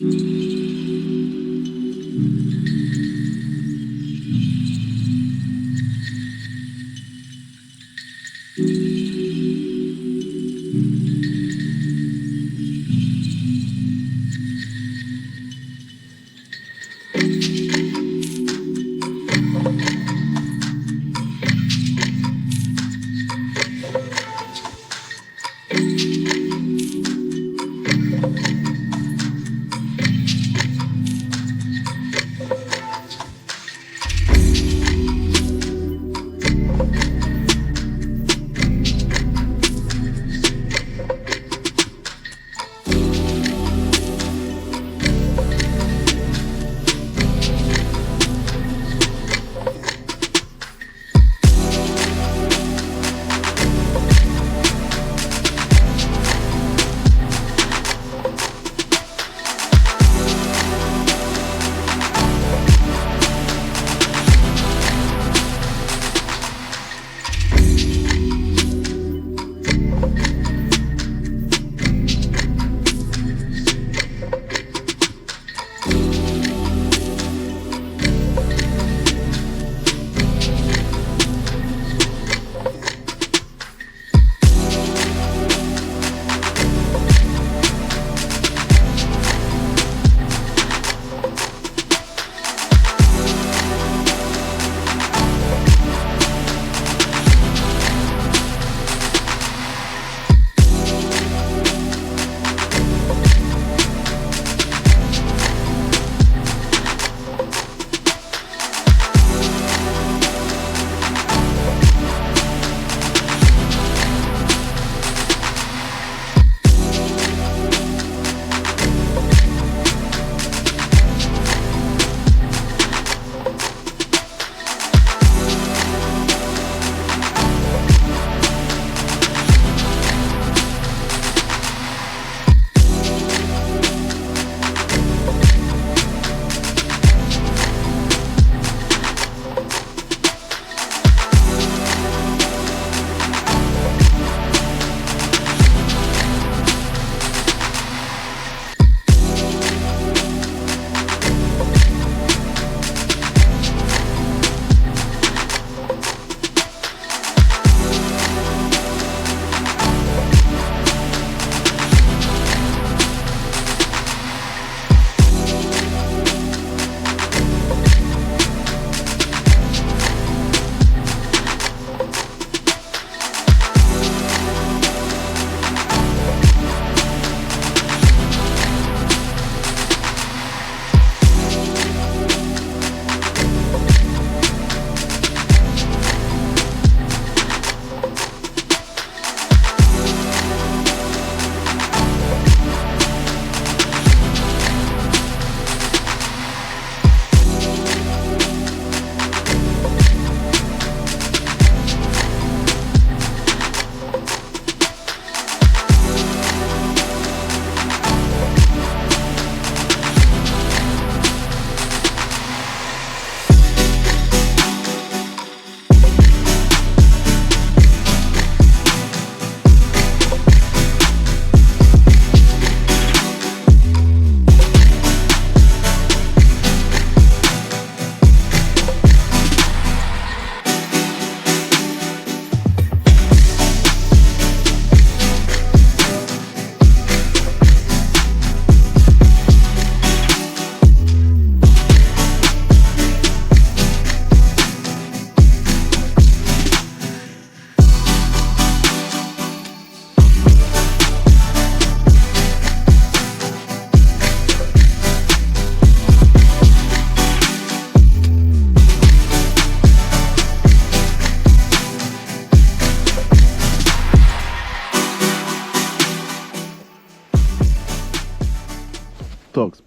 フッ。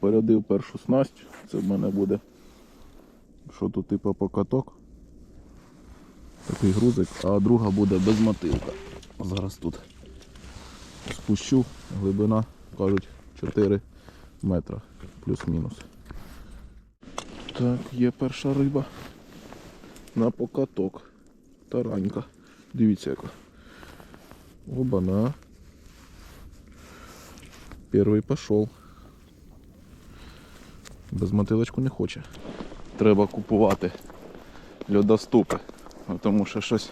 Спорядив першу снасть. Це в мене буде. Що тут типу покаток. Такий грузик, а друга буде без мотилка. Зараз тут спущу, глибина, кажуть, 4 метра плюс-мінус. Так, є перша риба. На покаток. Таранька. Дивіться яка. Оба-на. Перший пішов. Без мотилочку не хоче. Треба купувати льодоступи, тому що щось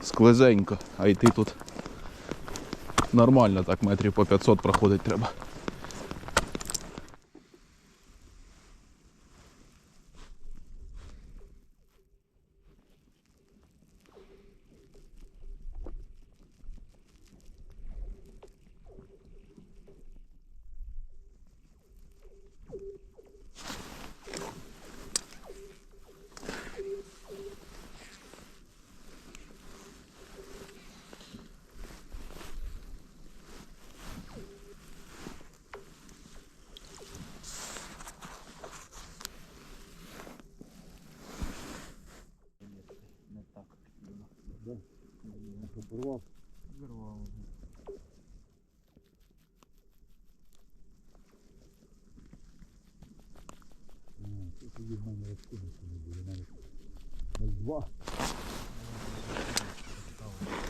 склизенько, а йти тут нормально так метрів по 500 проходить треба.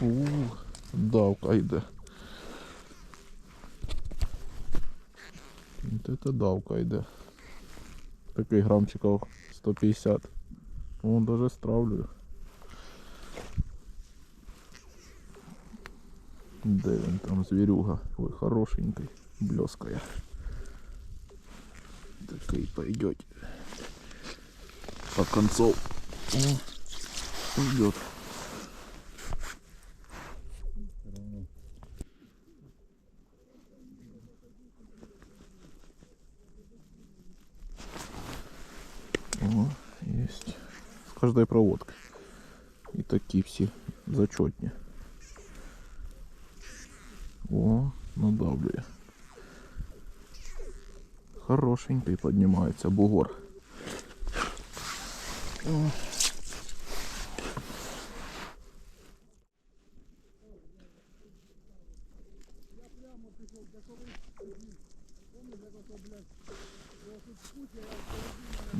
Ух, давка йде. От це давка йде. Такий грамчиков 150. Вон даже стравлю. Де він там звірюга? Ой, хорошенький, блескає. Такий пойдет. По концов. О, пойдет. О, есть. С каждой проводкой. И такие все зачетні. О, надавлює. Хорошенький поднимается бугор.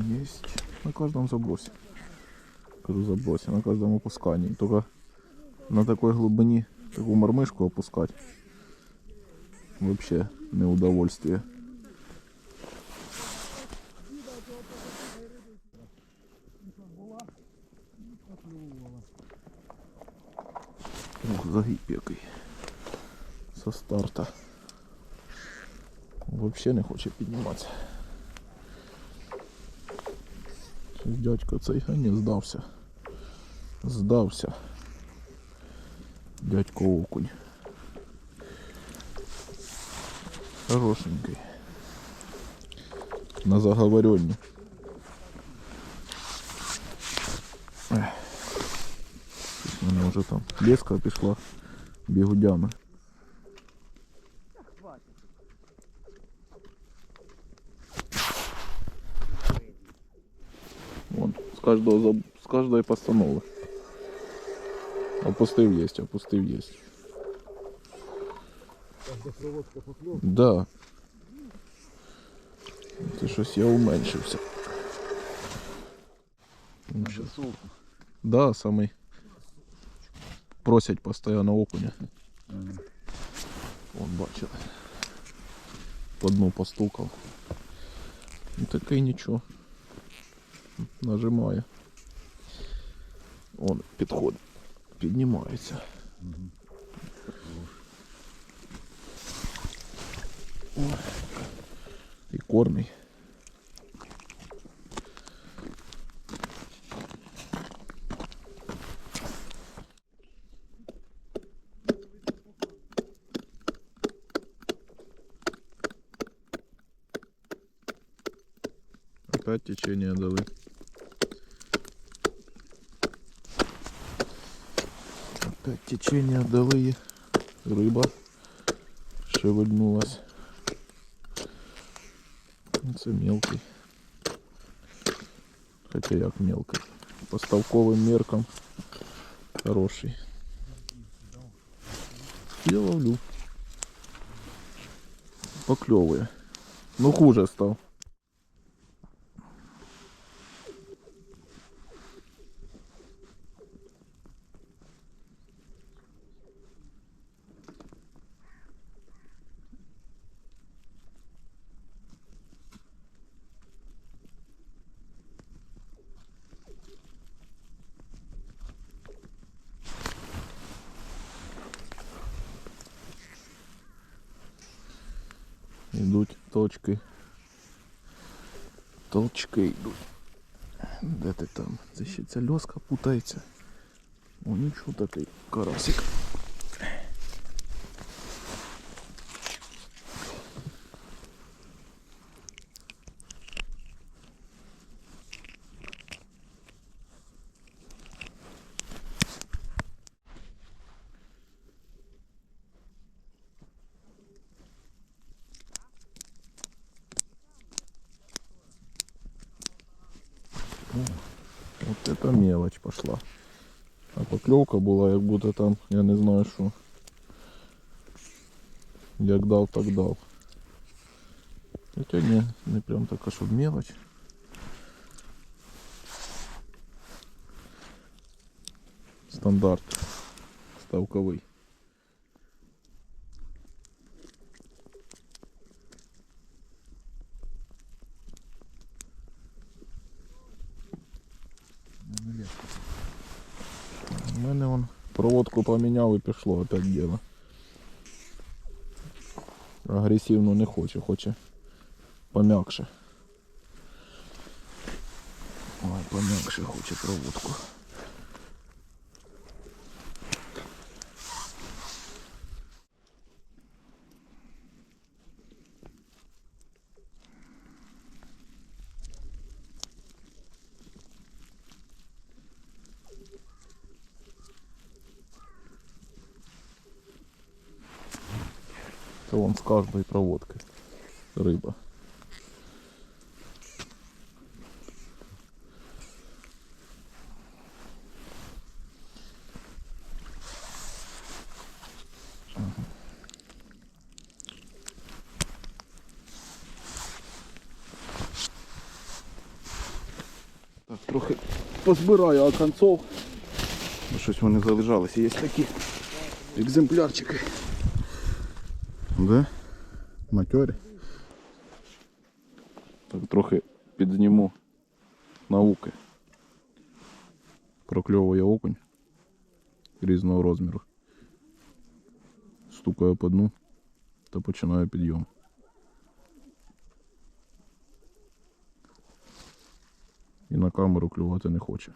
Есть на каждом забросе. Кажу забросе, на каждом опускании. Только на такой глубине такую мормышку опускать. Вообще не удовольствие. Ух, загиб який. Со старта. Вообще не хоче підніматися. Щось Дядько цей а не здався. Здався. Дядько окунь. Хорошенький. На заговоренні. Ех. Щось в мене вже там леска пішла бігудями. Вон, з кожного заб- з кожної постанови. Опустив єсть, опустив єсть. Да. Це щось я уменшився. Ну, щас. Да, самий. Просять постійно окуня. Вон бачили. По дну постукав. Ну такий нічого. Нажимає. Он підходить. Піднімається. О, І корний. Опять течение дали. Опять течение дали. Рыба шевельнулась. Це мелкий. Хоча як мелкий. По ставковим меркам хороший. Я ловлю. Покльовує. Ну хуже став. Йдуть точки. Толчки йдуть. Де ти там? Це ще ця льоска путається. О, нічого такий карасик. Мелочь пошла. А покльовка була, як будто там, я не знаю що. Як дав, так дав. Хоча ні, не прям така, щоб мелочь. Стандарт. Ставковий. Проводку поміняв і пішло опять діло. Агресивно не хоче, хоче пом'якше. Ой, пом'якше хоче проводку. Це вон з кожної проводки риба. Так, трохи позбираю оконцов. Бо Щось вони залежалися. Є такі екземплярчики. Да? Матьорі. Так трохи підзніму науки. Прокльовує окунь різного розміру. Стукаю по дну та починаю підйом. І на камеру клювати не хоче.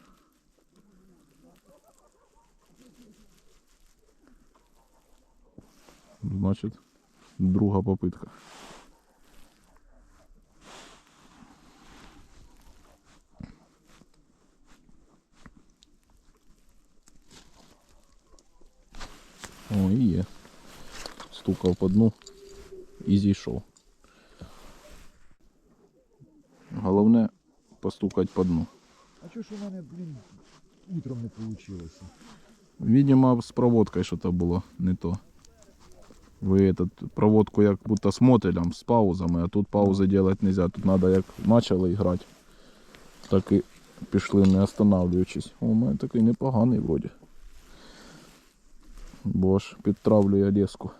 Значить, друга попитка. О, і є. Стукав по дну і зійшов. Головне постукати по дну. А чого ж у мене, блін, утром не вийшло? Видимо, з проводкою щось було не то. Ви этот, проводку як будто з мотелем, з паузами, а тут паузи делать нельзя. Тут треба як почали грати, так і пішли не останавливаючись. О, у мене такий непоганий вроді. Бо ж підтравлює леску.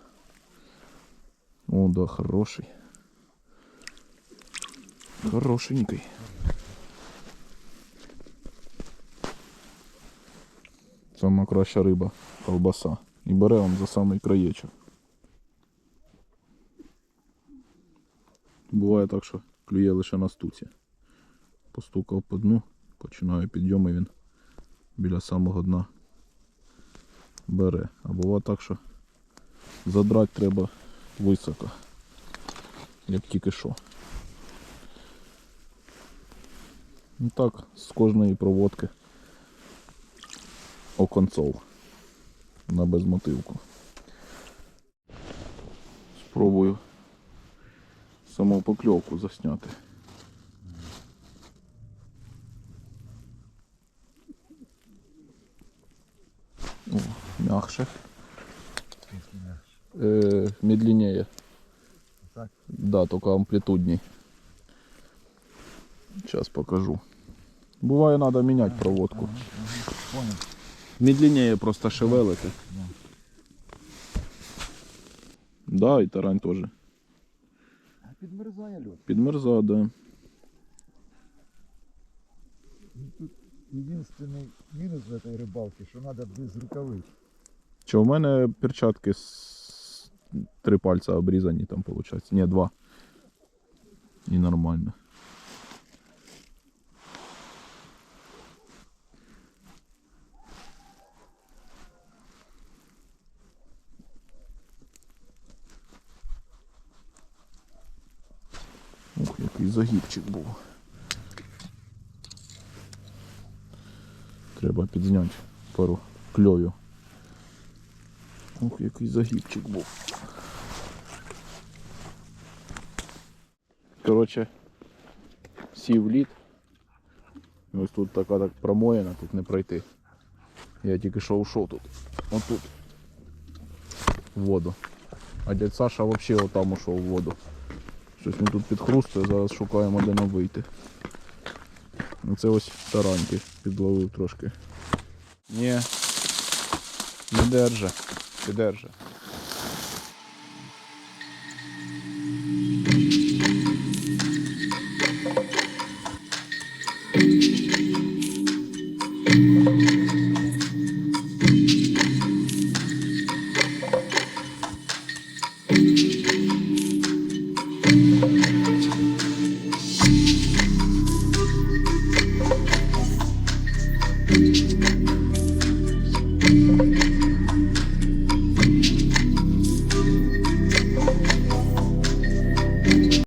О, да, хороший. Хорошенький. Сама краща риба, колбаса. І бере вам за самий краєчок. Буває так, що клює лише на стуці. Постукав по дну, починаю підйом і він біля самого дна бере. А буває так, що задрати треба високо. Як тільки що. Ну так, з кожної проводки оконцов на безмотивку. Спробую саму покльовку засняти. О, мягше. Э, медленнее. Так? Да, только амплитудней. Сейчас покажу. Бывает надо менять проводку. Понял. Медленнее просто шевелити. Да, і тарань теж. Підмерзає льот. Підмерза, да. Тут Єдиний мінус в этой рибалці, що треба без рукавиць. Чи у мене перчатки з три пальця обрізані там, виходить? Ні, два. І нормально. Загибчик був. Треба підзняти пару кльовів. Ух, який загибчик був. Коротше, сів лід. Ось тут така так промоїна, тут не пройти. Я тільки що ушов тут. Отут. В воду. А дядь Саша взагалі отам ушов в воду. Щось він тут підхрустує, зараз шукаємо де нам вийти. Ну це ось тараньки підловив трошки. Ні. Не держи. Підерже.